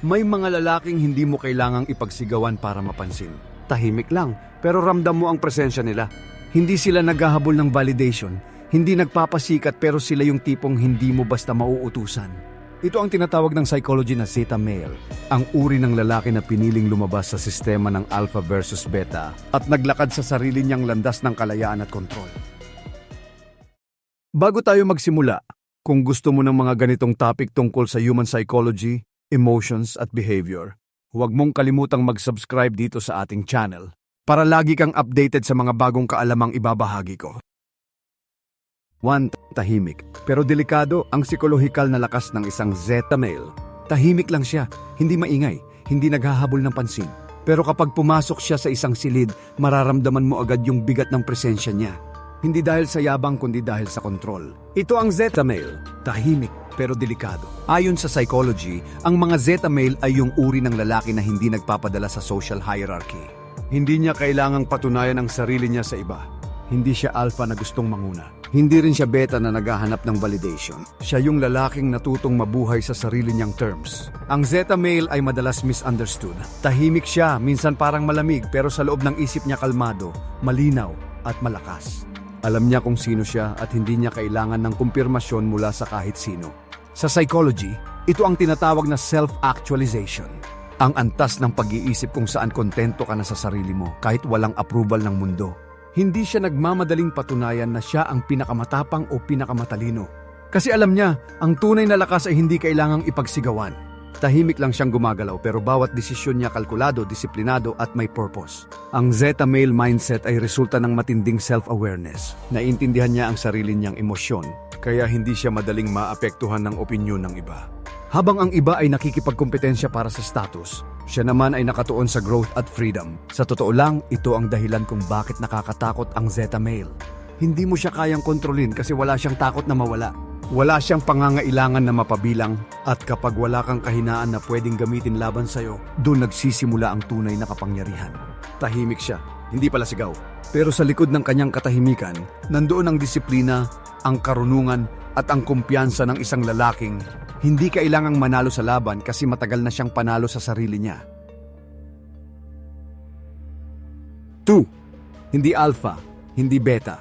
May mga lalaking hindi mo kailangang ipagsigawan para mapansin. Tahimik lang, pero ramdam mo ang presensya nila. Hindi sila naghahabol ng validation, hindi nagpapasikat pero sila yung tipong hindi mo basta mauutusan. Ito ang tinatawag ng psychology na Zeta male, ang uri ng lalaki na piniling lumabas sa sistema ng alpha versus beta at naglakad sa sarili niyang landas ng kalayaan at kontrol. Bago tayo magsimula, kung gusto mo ng mga ganitong topic tungkol sa human psychology, emotions at behavior, huwag mong kalimutang mag-subscribe dito sa ating channel para lagi kang updated sa mga bagong kaalamang ibabahagi ko. 1. Tahimik. Pero delikado ang psikolohikal na lakas ng isang Zeta male. Tahimik lang siya, hindi maingay, hindi naghahabol ng pansin. Pero kapag pumasok siya sa isang silid, mararamdaman mo agad yung bigat ng presensya niya. Hindi dahil sa yabang kundi dahil sa kontrol. Ito ang Zeta male, tahimik pero delikado. Ayon sa psychology, ang mga Zeta male ay yung uri ng lalaki na hindi nagpapadala sa social hierarchy. Hindi niya kailangang patunayan ang sarili niya sa iba. Hindi siya alpha na gustong manguna. Hindi rin siya beta na naghahanap ng validation. Siya yung lalaking natutong mabuhay sa sarili niyang terms. Ang Zeta male ay madalas misunderstood. Tahimik siya, minsan parang malamig pero sa loob ng isip niya kalmado, malinaw at malakas. Alam niya kung sino siya at hindi niya kailangan ng kumpirmasyon mula sa kahit sino. Sa psychology, ito ang tinatawag na self-actualization. Ang antas ng pag-iisip kung saan kontento ka na sa sarili mo kahit walang approval ng mundo. Hindi siya nagmamadaling patunayan na siya ang pinakamatapang o pinakamatalino. Kasi alam niya, ang tunay na lakas ay hindi kailangang ipagsigawan. Tahimik lang siyang gumagalaw pero bawat desisyon niya kalkulado, disiplinado at may purpose. Ang Zeta male mindset ay resulta ng matinding self-awareness. Naintindihan niya ang sarili niyang emosyon, kaya hindi siya madaling maapektuhan ng opinyon ng iba. Habang ang iba ay nakikipagkompetensya para sa status, siya naman ay nakatuon sa growth at freedom. Sa totoo lang, ito ang dahilan kung bakit nakakatakot ang Zeta male. Hindi mo siya kayang kontrolin kasi wala siyang takot na mawala. Wala siyang pangangailangan na mapabilang at kapag wala kang kahinaan na pwedeng gamitin laban sa'yo, doon nagsisimula ang tunay na kapangyarihan. Tahimik siya, hindi pala sigaw. Pero sa likod ng kanyang katahimikan, nandoon ang disiplina, ang karunungan at ang kumpiyansa ng isang lalaking hindi kailangang manalo sa laban kasi matagal na siyang panalo sa sarili niya. 2. Hindi alpha, hindi beta.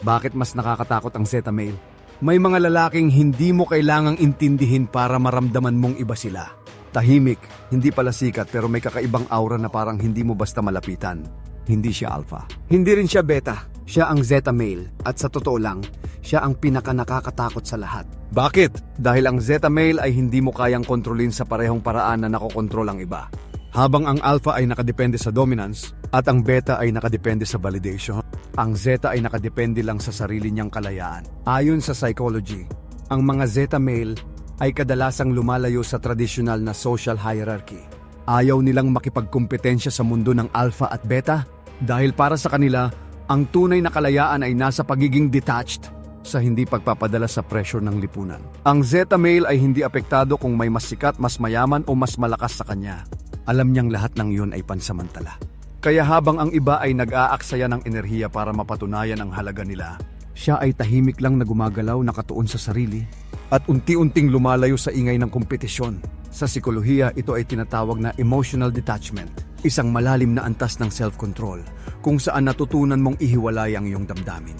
Bakit mas nakakatakot ang Zeta male? May mga lalaking hindi mo kailangang intindihin para maramdaman mong iba sila. Tahimik, hindi pala sikat pero may kakaibang aura na parang hindi mo basta malapitan. Hindi siya alpha. Hindi rin siya beta. Siya ang Zeta male at sa totoo lang, siya ang pinaka nakakatakot sa lahat. Bakit? Dahil ang Zeta male ay hindi mo kayang kontrolin sa parehong paraan na nakokontrol ang iba. Habang ang alpha ay nakadepende sa dominance at ang beta ay nakadepende sa validation, ang zeta ay nakadepende lang sa sarili niyang kalayaan. Ayon sa psychology, ang mga zeta male ay kadalasang lumalayo sa tradisyonal na social hierarchy. Ayaw nilang makipagkumpetensya sa mundo ng alpha at beta dahil para sa kanila, ang tunay na kalayaan ay nasa pagiging detached sa hindi pagpapadala sa pressure ng lipunan. Ang Zeta male ay hindi apektado kung may mas sikat, mas mayaman o mas malakas sa kanya. Alam niyang lahat ng yun ay pansamantala. Kaya habang ang iba ay nag-aaksaya ng enerhiya para mapatunayan ang halaga nila, siya ay tahimik lang na gumagalaw nakatuon sa sarili at unti-unting lumalayo sa ingay ng kompetisyon. Sa psikolohiya, ito ay tinatawag na emotional detachment, isang malalim na antas ng self-control kung saan natutunan mong ihiwalay ang iyong damdamin.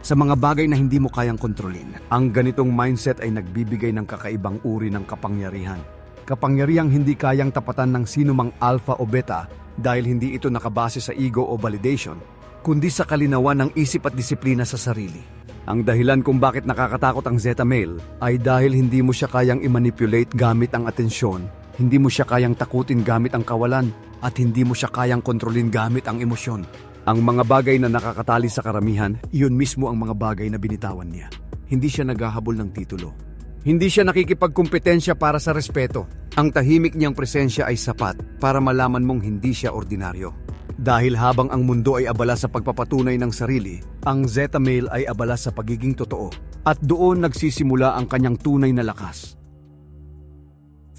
Sa mga bagay na hindi mo kayang kontrolin, ang ganitong mindset ay nagbibigay ng kakaibang uri ng kapangyarihan. Kapangyarihang hindi kayang tapatan ng sino mang alpha o beta dahil hindi ito nakabase sa ego o validation, kundi sa kalinawan ng isip at disiplina sa sarili. Ang dahilan kung bakit nakakatakot ang Zeta male ay dahil hindi mo siya kayang i-manipulate gamit ang atensyon, hindi mo siya kayang takutin gamit ang kawalan, at hindi mo siya kayang kontrolin gamit ang emosyon. Ang mga bagay na nakakatali sa karamihan, iyon mismo ang mga bagay na binitawan niya. Hindi siya naghahabol ng titulo. Hindi siya nakikipagkumpetensya para sa respeto. Ang tahimik niyang presensya ay sapat para malaman mong hindi siya ordinaryo. Dahil habang ang mundo ay abala sa pagpapatunay ng sarili, ang Zeta male ay abala sa pagiging totoo. At doon nagsisimula ang kanyang tunay na lakas.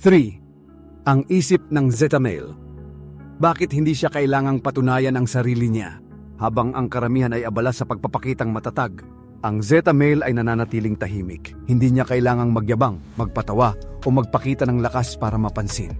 3. Ang isip ng Zeta male. Bakit hindi siya kailangang patunayan ang sarili niya? Habang ang karamihan ay abala sa pagpapakitang matatag, ang Zeta male ay nananatiling tahimik. Hindi niya kailangang magyabang, magpatawa o magpakita ng lakas para mapansin.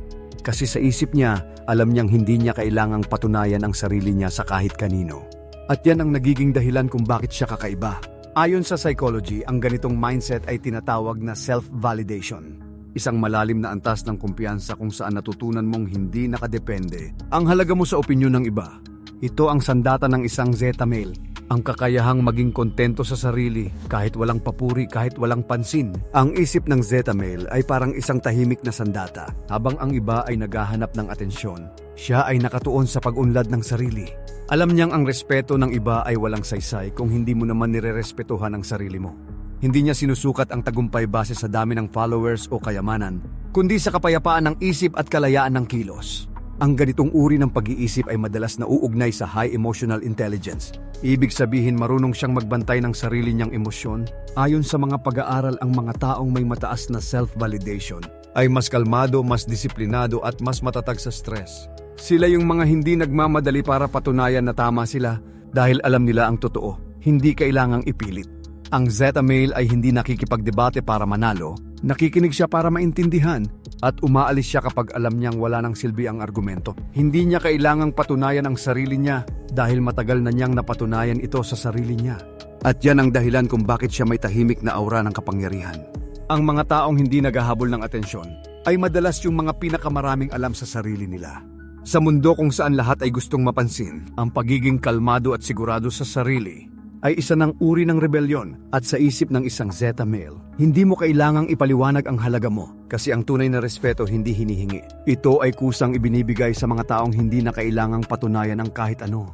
Kasi sa isip niya, alam niyang hindi niya kailangang patunayan ang sarili niya sa kahit kanino. At yan ang nagiging dahilan kung bakit siya kakaiba. Ayon sa psychology, ang ganitong mindset ay tinatawag na self-validation. Isang malalim na antas ng kumpiyansa kung saan natutunan mong hindi nakadepende ang halaga mo sa opinyon ng iba. Ito ang sandata ng isang Zeta male, ang kakayahang maging kontento sa sarili kahit walang papuri, kahit walang pansin. Ang isip ng Zeta male ay parang isang tahimik na sandata habang ang iba ay naghahanap ng atensyon. Siya ay nakatuon sa pag-unlad ng sarili. Alam niyang ang respeto ng iba ay walang saysay kung hindi mo naman nirerespetuhan ang sarili mo. Hindi niya sinusukat ang tagumpay base sa dami ng followers o kayamanan, kundi sa kapayapaan ng isip at kalayaan ng kilos. Ang ganitong uri ng pag-iisip ay madalas nauugnay sa high emotional intelligence. Ibig sabihin marunong siyang magbantay ng sarili niyang emosyon. Ayon sa mga pag-aaral, ang mga taong may mataas na self-validation ay mas kalmado, mas disiplinado at mas matatag sa stress. Sila yung mga hindi nagmamadali para patunayan na tama sila dahil alam nila ang totoo. Hindi kailangang ipilit. Ang Zeta male ay hindi nakikipagdebate para manalo, nakikinig siya para maintindihan at umaalis siya kapag alam niyang wala ng silbi ang argumento. Hindi niya kailangang patunayan ang sarili niya dahil matagal na niyang napatunayan ito sa sarili niya. At yan ang dahilan kung bakit siya may tahimik na aura ng kapangyarihan. Ang mga taong hindi naghahabol ng atensyon ay madalas yung mga pinakamaraming alam sa sarili nila. Sa mundo kung saan lahat ay gustong mapansin, ang pagiging kalmado at sigurado sa sarili ay isa ng uri ng rebelyon at sa isip ng isang Zeta male. Hindi mo kailangang ipaliwanag ang halaga mo kasi ang tunay na respeto hindi hinihingi. Ito ay kusang ibinibigay sa mga taong hindi na kailangang patunayan ang kahit ano.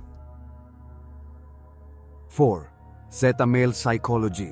4. Zeta male psychology.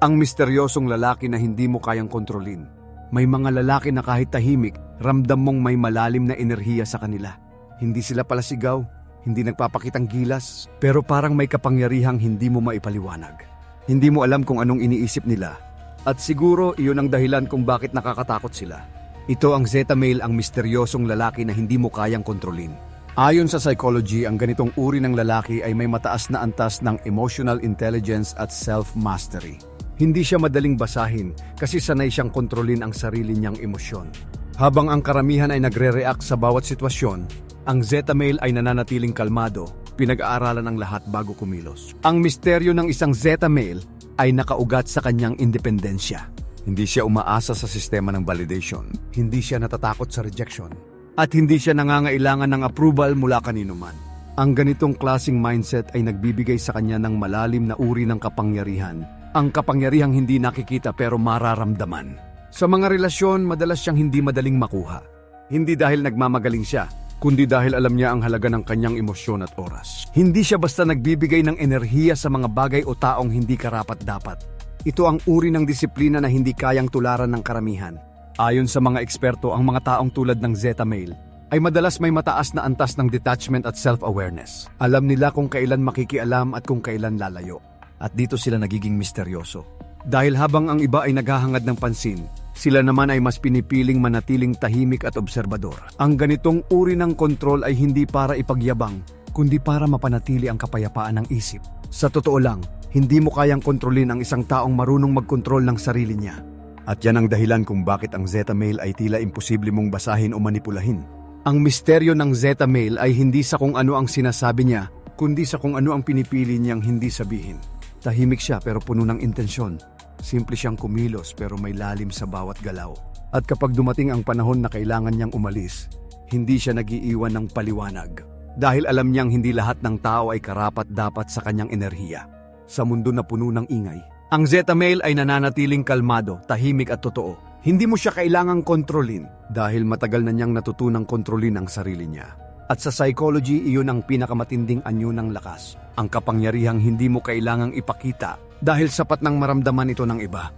Ang misteryosong lalaki na hindi mo kayang kontrolin. May mga lalaki na kahit tahimik, ramdam mong may malalim na enerhiya sa kanila. Hindi sila palasigaw, hindi nagpapakitang gilas, pero parang may kapangyarihang hindi mo maipaliwanag. Hindi mo alam kung anong iniisip nila. At siguro iyon ang dahilan kung bakit nakakatakot sila. Ito ang Zeta male ang misteryosong lalaki na hindi mo kayang kontrolin. Ayon sa psychology, ang ganitong uri ng lalaki ay may mataas na antas ng emotional intelligence at self-mastery. Hindi siya madaling basahin kasi sanay siyang kontrolin ang sarili niyang emosyon. Habang ang karamihan ay nagre-react sa bawat sitwasyon, ang Zeta male ay nananatiling kalmado, pinag-aaralan ang lahat bago kumilos. Ang misteryo ng isang Zeta male ay nakaugat sa kanyang independensya. Hindi siya umaasa sa sistema ng validation. Hindi siya natatakot sa rejection. At hindi siya nangangailangan ng approval mula kanino man. Ang ganitong klasing mindset ay nagbibigay sa kanya ng malalim na uri ng kapangyarihan. Ang kapangyarihang hindi nakikita pero mararamdaman. Sa mga relasyon, madalas siyang hindi madaling makuha. Hindi dahil nagmamagaling siya, kundi dahil alam niya ang halaga ng kanyang emosyon at oras. Hindi siya basta nagbibigay ng enerhiya sa mga bagay o taong hindi karapat-dapat. Ito ang uri ng disiplina na hindi kayang tularan ng karamihan. Ayon sa mga eksperto, ang mga taong tulad ng Zeta male ay madalas may mataas na antas ng detachment at self-awareness. Alam nila kung kailan makikialam at kung kailan lalayo. At dito sila nagiging misteryoso. Dahil habang ang iba ay naghahangad ng pansin, sila naman ay mas pinipiling manatiling tahimik at obserbador. Ang ganitong uri ng kontrol ay hindi para ipagyabang, kundi para mapanatili ang kapayapaan ng isip. Sa totoo lang, hindi mo kayang kontrolin ang isang taong marunong magkontrol ng sarili niya. At yan ang dahilan kung bakit ang Zeta male ay tila imposible mong basahin o manipulahin. Ang misteryo ng Zeta male ay hindi sa kung ano ang sinasabi niya, kundi sa kung ano ang pinipili niyang hindi sabihin. Tahimik siya pero puno ng intensyon. Simple siyang kumilos pero may lalim sa bawat galaw. At kapag dumating ang panahon na kailangan niyang umalis, hindi siya nagiiwan ng paliwanag. Dahil alam niyang hindi lahat ng tao ay karapat dapat sa kanyang enerhiya. Sa mundo na puno ng ingay, ang Zeta male ay nananatiling kalmado, tahimik at totoo. Hindi mo siya kailangang kontrolin dahil matagal na niyang natutunang kontrolin ang sarili niya. At sa psychology, iyon ang pinakamatinding anyo ng lakas. Ang kapangyarihang hindi mo kailangang ipakita dahil sapat nang maramdaman ito ng iba.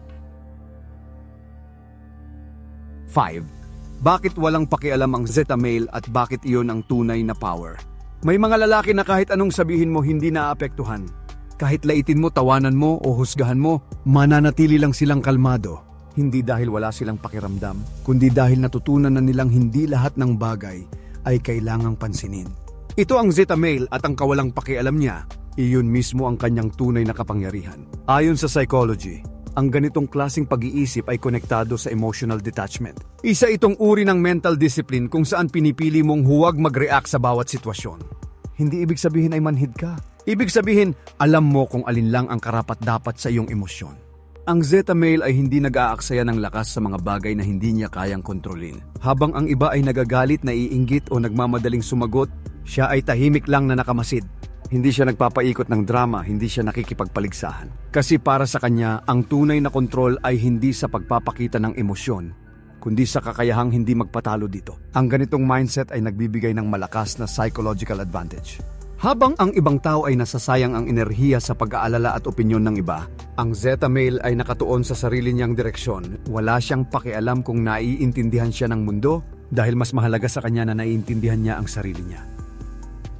5. Bakit walang pakialam ang Zeta male at bakit iyon ang tunay na power? May mga lalaki na kahit anong sabihin mo hindi naapektuhan. Kahit laitin mo, tawanan mo o husgahan mo, mananatili lang silang kalmado. Hindi dahil wala silang pakiramdam, kundi dahil natutunan na nilang hindi lahat ng bagay ay kailangang pansinin. Ito ang Zeta male at ang kawalang pakialam niya, iyon mismo ang kanyang tunay na kapangyarihan. Ayon sa psychology, Ang ganitong klasing pag-iisip ay konektado sa emotional detachment. Isa itong uri ng mental discipline kung saan pinipili mong huwag mag-react sa bawat sitwasyon. Hindi ibig sabihin ay manhid ka. Ibig sabihin, alam mo kung alin lang ang karapat-dapat sa iyong emosyon. Ang Zeta male ay hindi nag-aaksaya ng lakas sa mga bagay na hindi niya kayang kontrolin. Habang ang iba ay nagagalit, naiinggit o nagmamadaling sumagot, siya ay tahimik lang na nakamasid. Hindi siya nagpapaikot ng drama, hindi siya nakikipagpaligsahan. Kasi para sa kanya, ang tunay na kontrol ay hindi sa pagpapakita ng emosyon, kundi sa kakayahang hindi magpatalo dito. Ang ganitong mindset ay nagbibigay ng malakas na psychological advantage. Habang ang ibang tao ay nasasayang ang enerhiya sa pag-aalala at opinyon ng iba, ang Zeta male ay nakatuon sa sarili niyang direksyon. Wala siyang pakialam kung naiintindihan siya ng mundo dahil mas mahalaga sa kanya na naiintindihan niya ang sarili niya.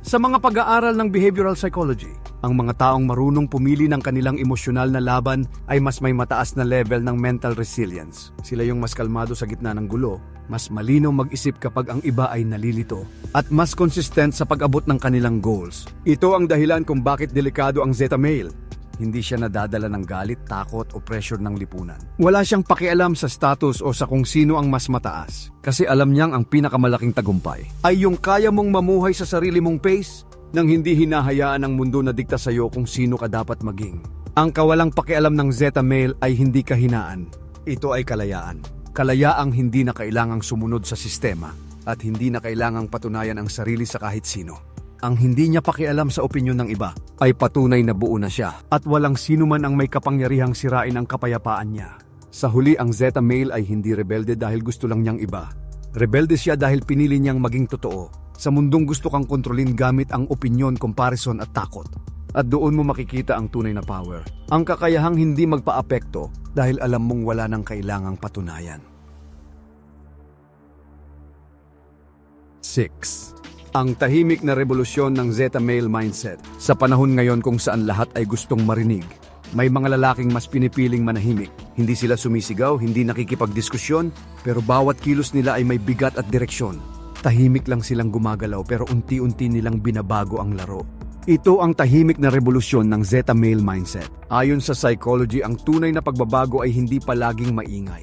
Sa mga pag-aaral ng behavioral psychology, ang mga taong marunong pumili ng kanilang emosyonal na laban ay mas may mataas na level ng mental resilience. Sila yung mas kalmado sa gitna ng gulo, mas malinaw mag-isip kapag ang iba ay nalilito, at mas consistent sa pag-abot ng kanilang goals. Ito ang dahilan kung bakit delikado ang Zeta male. Hindi siya nadadala ng galit, takot o pressure ng lipunan. Wala siyang pakialam sa status o sa kung sino ang mas mataas. Kasi alam niyang ang pinakamalaking tagumpay ay yung kaya mong mamuhay sa sarili mong pace nang hindi hinahayaan ng mundo na dikta sa iyo kung sino ka dapat maging. Ang kawalang pakialam ng Zeta male ay hindi kahinaan. Ito ay kalayaan. Kalayaang hindi na kailangang sumunod sa sistema at hindi na kailangang patunayan ang sarili sa kahit sino. Ang hindi niya pakialam sa opinyon ng iba ay patunay na buo na siya at walang sino man ang may kapangyarihang sirain ang kapayapaan niya. Sa huli ang Zeta male ay hindi rebelde dahil gusto lang niyang iba. Rebelde siya dahil pinili niyang maging totoo. Sa mundong gusto kang kontrolin gamit ang opinyon, comparison at takot. At doon mo makikita ang tunay na power. Ang kakayahang hindi magpaapekto dahil alam mong wala nang kailangang patunayan. 6. Ang tahimik na revolusyon ng Zeta male mindset sa panahon ngayon kung saan lahat ay gustong marinig. May mga lalaking mas pinipiling manahimik. Hindi sila sumisigaw, hindi nakikipagdiskusyon, pero bawat kilos nila ay may bigat at direksyon. Tahimik lang silang gumagalaw pero unti-unti nilang binabago ang laro. Ito ang tahimik na revolusyon ng Zeta male mindset. Ayon sa psychology, ang tunay na pagbabago ay hindi palaging maingay.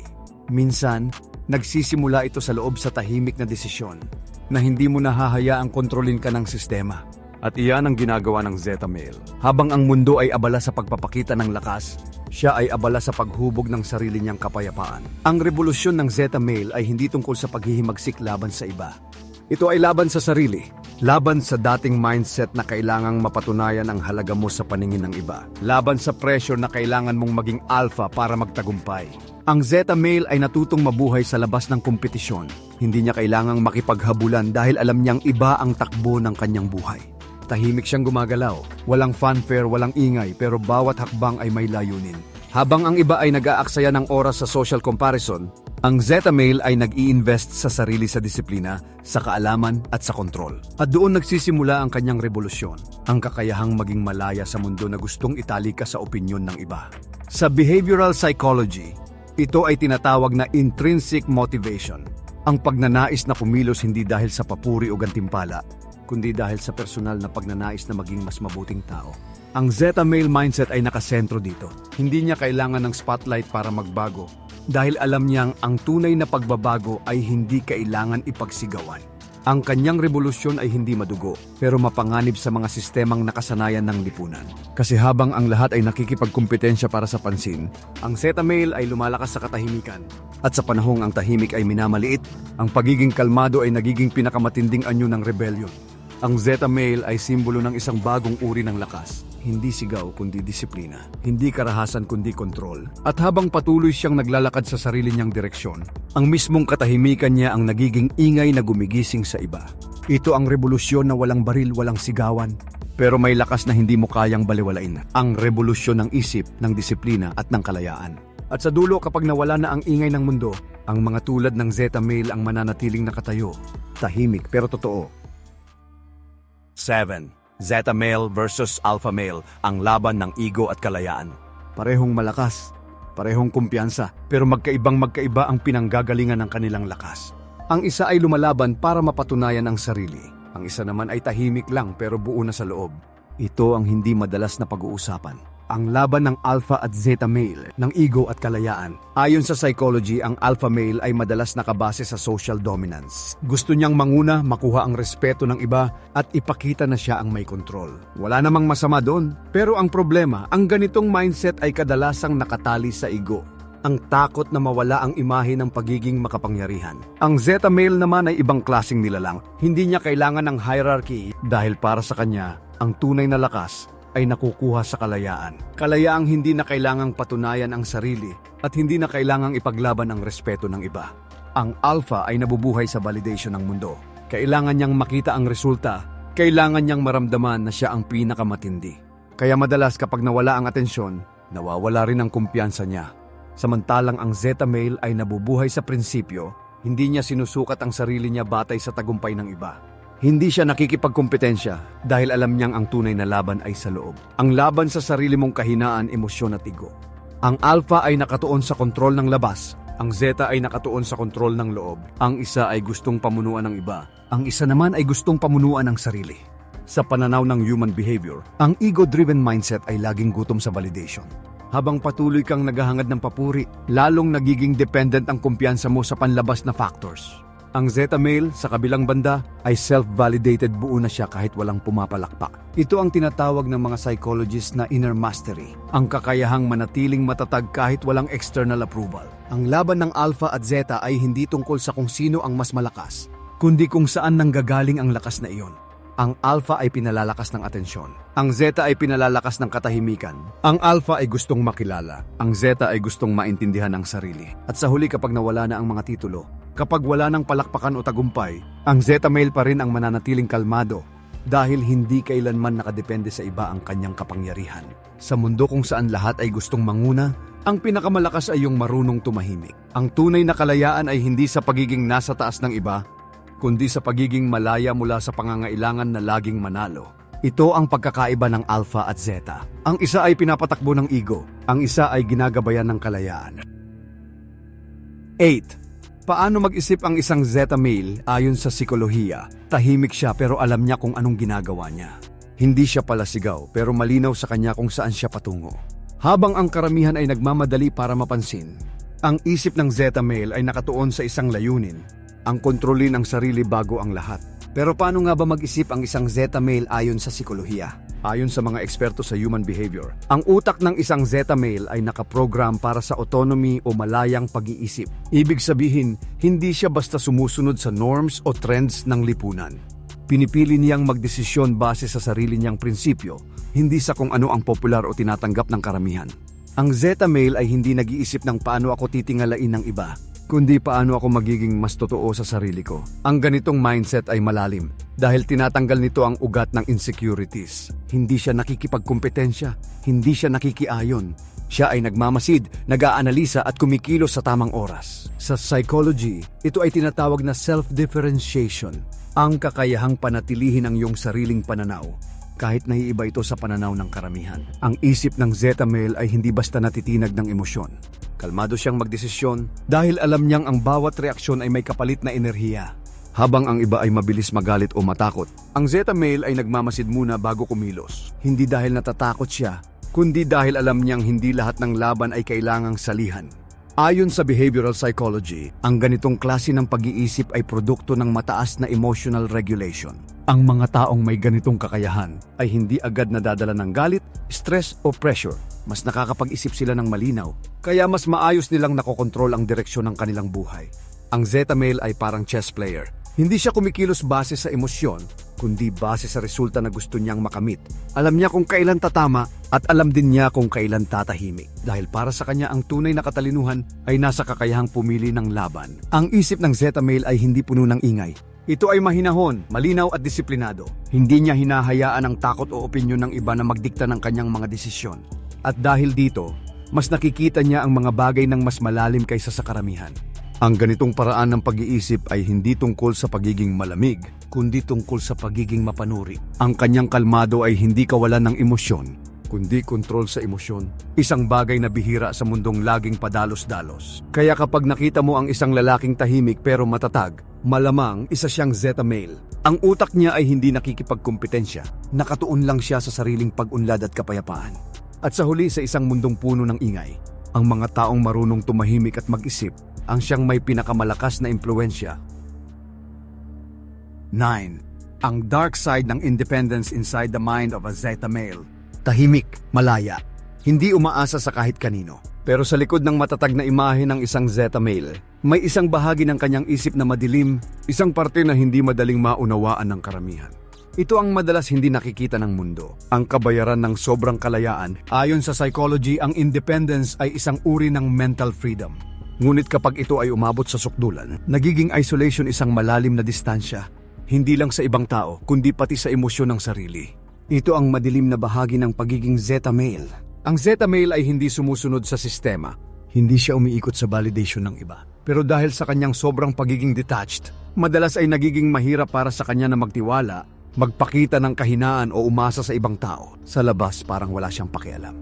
Minsan, nagsisimula ito sa loob sa tahimik na desisyon na hindi mo nahahayaang kontrolin ka ng sistema. At iyan ang ginagawa ng Zeta male. Habang ang mundo ay abala sa pagpapakita ng lakas, siya ay abala sa paghubog ng sarili niyang kapayapaan. Ang revolusyon ng Zeta male ay hindi tungkol sa paghihimagsik laban sa iba. Ito ay laban sa sarili. Laban sa dating mindset na kailangang mapatunayan ang halaga mo sa paningin ng iba. Laban sa pressure na kailangan mong maging alpha para magtagumpay. Ang Zeta male ay natutong mabuhay sa labas ng kompetisyon. Hindi niya kailangang makipaghabulan dahil alam niyang iba ang takbo ng kanyang buhay. Tahimik siyang gumagalaw. Walang fanfare, walang ingay, pero bawat hakbang ay may layunin. Habang ang iba ay nag-aaksaya ng oras sa social comparison, ang Zeta male ay nag-i-invest sa sarili sa disiplina, sa kaalaman at sa kontrol. At doon nagsisimula ang kanyang revolusyon, ang kakayahang maging malaya sa mundo na gustong italika sa opinyon ng iba. Sa behavioral psychology, ito ay tinatawag na intrinsic motivation, ang pagnanais na kumilos hindi dahil sa papuri o gantimpala, kundi dahil sa personal na pagnanais na maging mas mabuting tao. Ang Zeta male mindset ay nakasentro dito. Hindi niya kailangan ng spotlight para magbago dahil alam niyang ang tunay na pagbabago ay hindi kailangan ipagsigawan. Ang kanyang revolusyon ay hindi madugo, pero mapanganib sa mga sistemang nakasanayan ng lipunan. Kasi habang ang lahat ay nakikipagkumpetensya para sa pansin, ang Zeta male ay lumalakas sa katahimikan. At sa panahong ang tahimik ay minamaliit, ang pagiging kalmado ay nagiging pinakamatinding anyo ng rebellion. Ang Zeta male ay simbolo ng isang bagong uri ng lakas. Hindi sigaw kundi disiplina. Hindi karahasan kundi kontrol. At habang patuloy siyang naglalakad sa sarili niyang direksyon, ang mismong katahimikan niya ang nagiging ingay na gumigising sa iba. Ito ang revolusyon na walang baril, walang sigawan, pero may lakas na hindi mo kayang baliwalain. Ang revolusyon ng isip, ng disiplina at ng kalayaan. At sa dulo kapag nawala na ang ingay ng mundo, ang mga tulad ng Zeta male ang mananatiling nakatayo. Tahimik pero totoo. 7. Zeta male versus alpha male, ang laban ng ego at kalayaan. Parehong malakas, parehong kumpiyansa, pero magkaibang magkaiba ang pinanggagalingan ng kanilang lakas. Ang isa ay lumalaban para mapatunayan ang sarili. Ang isa naman ay tahimik lang pero buo na sa loob. Ito ang hindi madalas na pag-uusapan. Ang laban ng alpha at zeta male, ng ego at kalayaan. Ayon sa psychology, ang alpha male ay madalas nakabase sa social dominance. Gusto niyang manguna, makuha ang respeto ng iba, at ipakita na siya ang may kontrol. Wala namang masama doon. Pero ang problema, ang ganitong mindset ay kadalasang nakatali sa ego ang takot na mawala ang imahe ng pagiging makapangyarihan. Ang Zeta male naman ay ibang klasing nilalang. Hindi niya kailangan ng hierarchy dahil para sa kanya, ang tunay na lakas ay nakukuha sa kalayaan. Kalayaang hindi na kailangang patunayan ang sarili at hindi na kailangang ipaglaban ang respeto ng iba. Ang alpha ay nabubuhay sa validation ng mundo. Kailangan niyang makita ang resulta, kailangan niyang maramdaman na siya ang pinakamatindi. Kaya madalas kapag nawala ang atensyon, nawawala rin ang kumpiyansa niya. Samantalang ang Zeta male ay nabubuhay sa prinsipyo, hindi niya sinusukat ang sarili niya batay sa tagumpay ng iba. Hindi siya nakikipagkompetensya dahil alam niyang ang tunay na laban ay sa loob. Ang laban sa sarili mong kahinaan, emosyon at ego. Ang alpha ay nakatuon sa kontrol ng labas. Ang zeta ay nakatuon sa kontrol ng loob. Ang isa ay gustong pamunuan ng iba. Ang isa naman ay gustong pamunuan ng sarili. Sa pananaw ng human behavior, ang ego-driven mindset ay laging gutom sa validation. Habang patuloy kang naghahangad ng papuri, lalong nagiging dependent ang kumpiyansa mo sa panlabas na factors. Ang Zeta male sa kabilang banda ay self-validated buo na siya kahit walang pumapalakpak. Ito ang tinatawag ng mga psychologists na inner mastery, ang kakayahang manatiling matatag kahit walang external approval. Ang laban ng Alpha at Zeta ay hindi tungkol sa kung sino ang mas malakas, kundi kung saan nanggagaling ang lakas na iyon. Ang alpha ay pinalalakas ng atensyon. Ang zeta ay pinalalakas ng katahimikan. Ang alpha ay gustong makilala. Ang zeta ay gustong maintindihan ang sarili. At sa huli kapag nawala na ang mga titulo, kapag wala ng palakpakan o tagumpay, ang zeta male pa rin ang mananatiling kalmado dahil hindi kailanman nakadepende sa iba ang kanyang kapangyarihan. Sa mundo kung saan lahat ay gustong manguna, ang pinakamalakas ay yung marunong tumahimik. Ang tunay na kalayaan ay hindi sa pagiging nasa taas ng iba, kundi sa pagiging malaya mula sa pangangailangan na laging manalo. Ito ang pagkakaiba ng alpha at zeta. Ang isa ay pinapatakbo ng ego, ang isa ay ginagabayan ng kalayaan. 8. Paano mag-isip ang isang zeta male ayon sa psikolohiya? Tahimik siya pero alam niya kung anong ginagawa niya. Hindi siya pala sigaw pero malinaw sa kanya kung saan siya patungo. Habang ang karamihan ay nagmamadali para mapansin, ang isip ng zeta male ay nakatuon sa isang layunin, ang kontrolin ang sarili bago ang lahat. Pero paano nga ba mag-isip ang isang zeta male ayon sa psikolohiya? Ayon sa mga eksperto sa human behavior, ang utak ng isang zeta male ay nakaprogram para sa autonomy o malayang pag-iisip. Ibig sabihin, hindi siya basta sumusunod sa norms o trends ng lipunan. Pinipili niyang magdesisyon base sa sarili niyang prinsipyo, hindi sa kung ano ang popular o tinatanggap ng karamihan. Ang Zeta male ay hindi nag-iisip ng paano ako titingalain ng iba, kundi paano ako magiging mas totoo sa sarili ko. Ang ganitong mindset ay malalim dahil tinatanggal nito ang ugat ng insecurities. Hindi siya nakikipagkompetensya, hindi siya nakikiayon. Siya ay nagmamasid, nag-aanalisa at kumikilos sa tamang oras. Sa psychology, ito ay tinatawag na self-differentiation, ang kakayahang panatilihin ang iyong sariling pananaw kahit naiiba ito sa pananaw ng karamihan. Ang isip ng Zeta male ay hindi basta natitinag ng emosyon. Kalmado siyang magdesisyon dahil alam niyang ang bawat reaksyon ay may kapalit na enerhiya. Habang ang iba ay mabilis magalit o matakot, ang Zeta male ay nagmamasid muna bago kumilos. Hindi dahil natatakot siya, kundi dahil alam niyang hindi lahat ng laban ay kailangang salihan. Ayon sa behavioral psychology, ang ganitong klase ng pag-iisip ay produkto ng mataas na emotional regulation. Ang mga taong may ganitong kakayahan ay hindi agad nadadala ng galit, stress o pressure. Mas nakakapag-isip sila ng malinaw, kaya mas maayos nilang nakokontrol ang direksyon ng kanilang buhay. Ang Zeta male ay parang chess player. Hindi siya kumikilos base sa emosyon, kundi base sa resulta na gusto niyang makamit. Alam niya kung kailan tatama at alam din niya kung kailan tatahimik. Dahil para sa kanya ang tunay na katalinuhan ay nasa kakayahang pumili ng laban. Ang isip ng Zeta male ay hindi puno ng ingay. Ito ay mahinahon, malinaw at disiplinado. Hindi niya hinahayaan ang takot o opinyon ng iba na magdikta ng kanyang mga desisyon. At dahil dito, mas nakikita niya ang mga bagay ng mas malalim kaysa sa karamihan. Ang ganitong paraan ng pag-iisip ay hindi tungkol sa pagiging malamig, kundi tungkol sa pagiging mapanuri. Ang kanyang kalmado ay hindi kawalan ng emosyon, kundi kontrol sa emosyon. Isang bagay na bihira sa mundong laging padalos-dalos. Kaya kapag nakita mo ang isang lalaking tahimik pero matatag, malamang isa siyang Zeta male. Ang utak niya ay hindi nakikipagkompetensya, nakatuon lang siya sa sariling pag-unlad at kapayapaan. At sa huli sa isang mundong puno ng ingay, ang mga taong marunong tumahimik at mag-isip ang siyang may pinakamalakas na impluensya. 9. Ang dark side ng independence inside the mind of a Zeta male. Tahimik, malaya, hindi umaasa sa kahit kanino. Pero sa likod ng matatag na imahe ng isang Zeta male, may isang bahagi ng kanyang isip na madilim, isang parte na hindi madaling maunawaan ng karamihan. Ito ang madalas hindi nakikita ng mundo, ang kabayaran ng sobrang kalayaan. Ayon sa psychology, ang independence ay isang uri ng mental freedom. Ngunit kapag ito ay umabot sa sukdulan, nagiging isolation isang malalim na distansya, hindi lang sa ibang tao, kundi pati sa emosyon ng sarili. Ito ang madilim na bahagi ng pagiging Zeta male. Ang Zeta male ay hindi sumusunod sa sistema. Hindi siya umiikot sa validation ng iba. Pero dahil sa kanyang sobrang pagiging detached, madalas ay nagiging mahirap para sa kanya na magtiwala, magpakita ng kahinaan o umasa sa ibang tao. Sa labas parang wala siyang pakialam.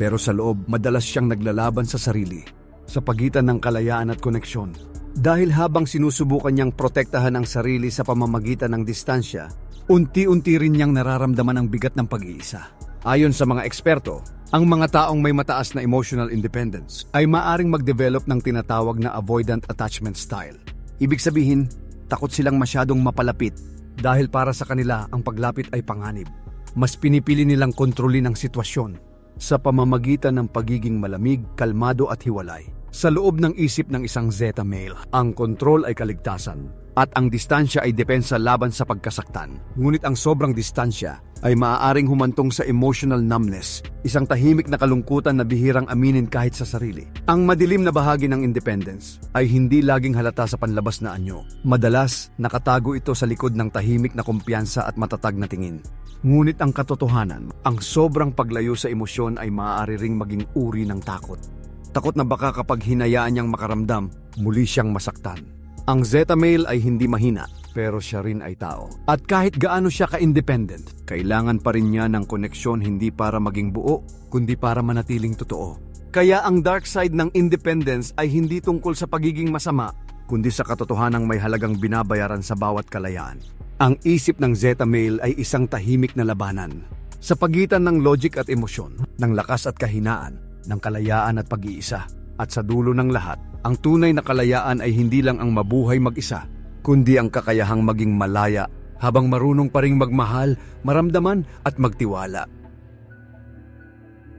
Pero sa loob, madalas siyang naglalaban sa sarili, sa pagitan ng kalayaan at koneksyon. Dahil habang sinusubukan niyang protektahan ang sarili sa pamamagitan ng distansya, unti-unti rin niyang nararamdaman ang bigat ng pag-iisa. Ayon sa mga eksperto, ang mga taong may mataas na emotional independence ay maaring mag-develop ng tinatawag na avoidant attachment style. Ibig sabihin, takot silang masyadong mapalapit dahil para sa kanila ang paglapit ay panganib. Mas pinipili nilang kontrolin ang sitwasyon sa pamamagitan ng pagiging malamig, kalmado at hiwalay. Sa loob ng isip ng isang Zeta male, ang kontrol ay kaligtasan at ang distansya ay depensa laban sa pagkasaktan. Ngunit ang sobrang distansya ay maaaring humantong sa emotional numbness, isang tahimik na kalungkutan na bihirang aminin kahit sa sarili. Ang madilim na bahagi ng independence ay hindi laging halata sa panlabas na anyo. Madalas, nakatago ito sa likod ng tahimik na kumpiyansa at matatag na tingin. Ngunit ang katotohanan, ang sobrang paglayo sa emosyon ay maaari ring maging uri ng takot. Takot na baka kapag hinayaan niyang makaramdam, muli siyang masaktan. Ang Zeta male ay hindi mahina, pero siya rin ay tao. At kahit gaano siya ka-independent, kailangan pa rin niya ng koneksyon hindi para maging buo, kundi para manatiling totoo. Kaya ang dark side ng independence ay hindi tungkol sa pagiging masama, kundi sa katotohanang may halagang binabayaran sa bawat kalayaan. Ang isip ng Zeta male ay isang tahimik na labanan. Sa pagitan ng logic at emosyon, ng lakas at kahinaan, ng kalayaan at pag-iisa. At sa dulo ng lahat, ang tunay na kalayaan ay hindi lang ang mabuhay mag-isa, kundi ang kakayahang maging malaya habang marunong pa ring magmahal, maramdaman at magtiwala.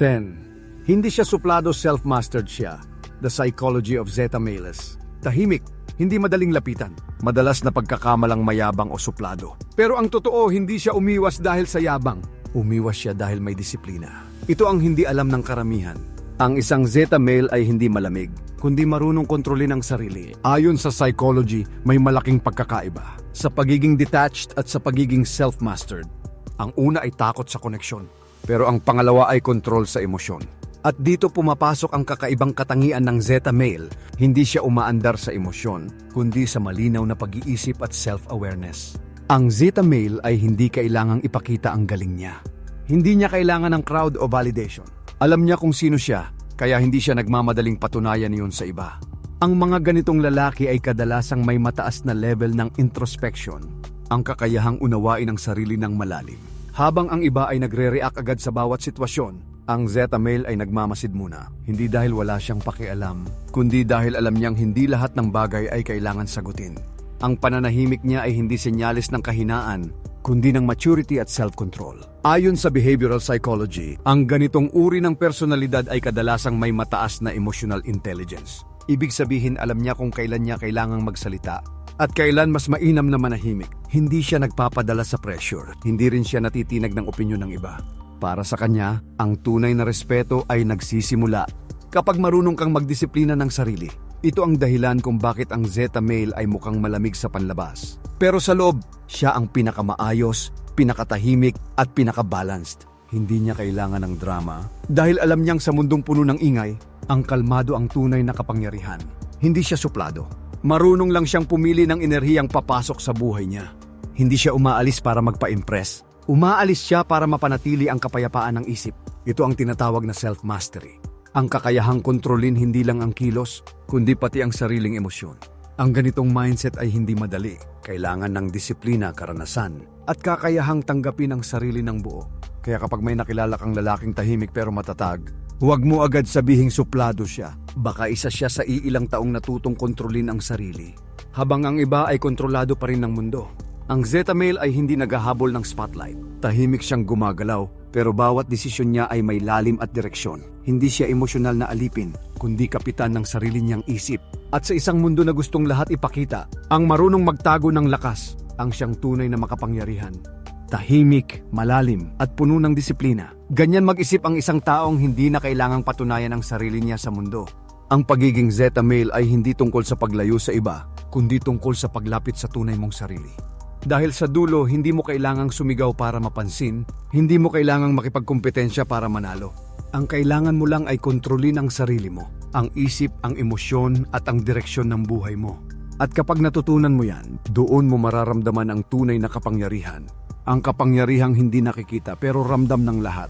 10. Hindi siya suplado self-mastered siya. The Psychology of Zeta Males. Tahimik, hindi madaling lapitan. Madalas na pagkakamalang mayabang o suplado. Pero ang totoo, hindi siya umiwas dahil sa yabang. Umiwas siya dahil may disiplina. Ito ang hindi alam ng karamihan. Ang isang Zeta male ay hindi malamig, kundi marunong kontrolin ang sarili. Ayon sa psychology, may malaking pagkakaiba sa pagiging detached at sa pagiging self-mastered. Ang una ay takot sa koneksyon, pero ang pangalawa ay kontrol sa emosyon. At dito pumapasok ang kakaibang katangian ng Zeta male. Hindi siya umaandar sa emosyon, kundi sa malinaw na pag-iisip at self-awareness. Ang Zeta male ay hindi kailangang ipakita ang galing niya. Hindi niya kailangan ng crowd o validation. Alam niya kung sino siya, kaya hindi siya nagmamadaling patunayan iyon sa iba. Ang mga ganitong lalaki ay kadalasang may mataas na level ng introspection, ang kakayahang unawain ang sarili ng malalim. Habang ang iba ay nagre-react agad sa bawat sitwasyon, ang Zeta male ay nagmamasid muna, hindi dahil wala siyang pakialam, kundi dahil alam niyang hindi lahat ng bagay ay kailangan sagutin. Ang pananahimik niya ay hindi senyales ng kahinaan, kundi ng maturity at self-control. Ayon sa behavioral psychology, ang ganitong uri ng personalidad ay kadalasang may mataas na emotional intelligence. Ibig sabihin alam niya kung kailan niya kailangang magsalita at kailan mas mainam na manahimik. Hindi siya nagpapadala sa pressure, hindi rin siya natitinag ng opinyon ng iba. Para sa kanya, ang tunay na respeto ay nagsisimula kapag marunong kang magdisiplina ng sarili. Ito ang dahilan kung bakit ang Zeta male ay mukhang malamig sa panlabas. Pero sa loob, siya ang pinakamaayos, pinakatahimik at pinakabalanced. Hindi niya kailangan ng drama dahil alam niyang sa mundong puno ng ingay, ang kalmado ang tunay na kapangyarihan. Hindi siya suplado. Marunong lang siyang pumili ng enerhiyang papasok sa buhay niya. Hindi siya umaalis para magpa-impress. Umaalis siya para mapanatili ang kapayapaan ng isip. Ito ang tinatawag na self-mastery. Ang kakayahang kontrolin hindi lang ang kilos, kundi pati ang sariling emosyon. Ang ganitong mindset ay hindi madali. Kailangan ng disiplina, karanasan, at kakayahang tanggapin ang sarili ng buo. Kaya kapag may nakilala kang lalaking tahimik pero matatag, huwag mo agad sabihing suplado siya. Baka isa siya sa iilang taong natutong kontrolin ang sarili. Habang ang iba ay kontrolado pa rin ng mundo. Ang Zeta Male ay hindi naghahabol ng spotlight. Tahimik siyang gumagalaw, pero bawat desisyon niya ay may lalim at direksyon. Hindi siya emosyonal na alipin, kundi kapitan ng sarili niyang isip. At sa isang mundo na gustong lahat ipakita, ang marunong magtago ng lakas, ang siyang tunay na makapangyarihan. Tahimik, malalim, at puno ng disiplina. Ganyan mag-isip ang isang taong hindi na kailangang patunayan ang sarili niya sa mundo. Ang pagiging Zeta Male ay hindi tungkol sa paglayo sa iba, kundi tungkol sa paglapit sa tunay mong sarili. Dahil sa dulo, hindi mo kailangang sumigaw para mapansin, hindi mo kailangang makipagkompetensya para manalo. Ang kailangan mo lang ay kontrolin ang sarili mo, ang isip, ang emosyon at ang direksyon ng buhay mo. At kapag natutunan mo yan, doon mo mararamdaman ang tunay na kapangyarihan. Ang kapangyarihang hindi nakikita pero ramdam ng lahat.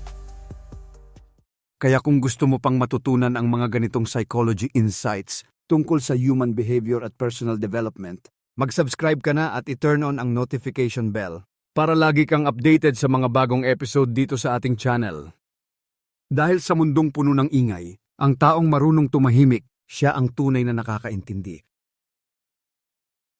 Kaya kung gusto mo pang matutunan ang mga ganitong psychology insights tungkol sa human behavior at personal development, mag-subscribe ka na at i-turn on ang notification bell para lagi kang updated sa mga bagong episode dito sa ating channel. Dahil sa mundong puno ng ingay, ang taong marunong tumahimik, siya ang tunay na nakakaintindi.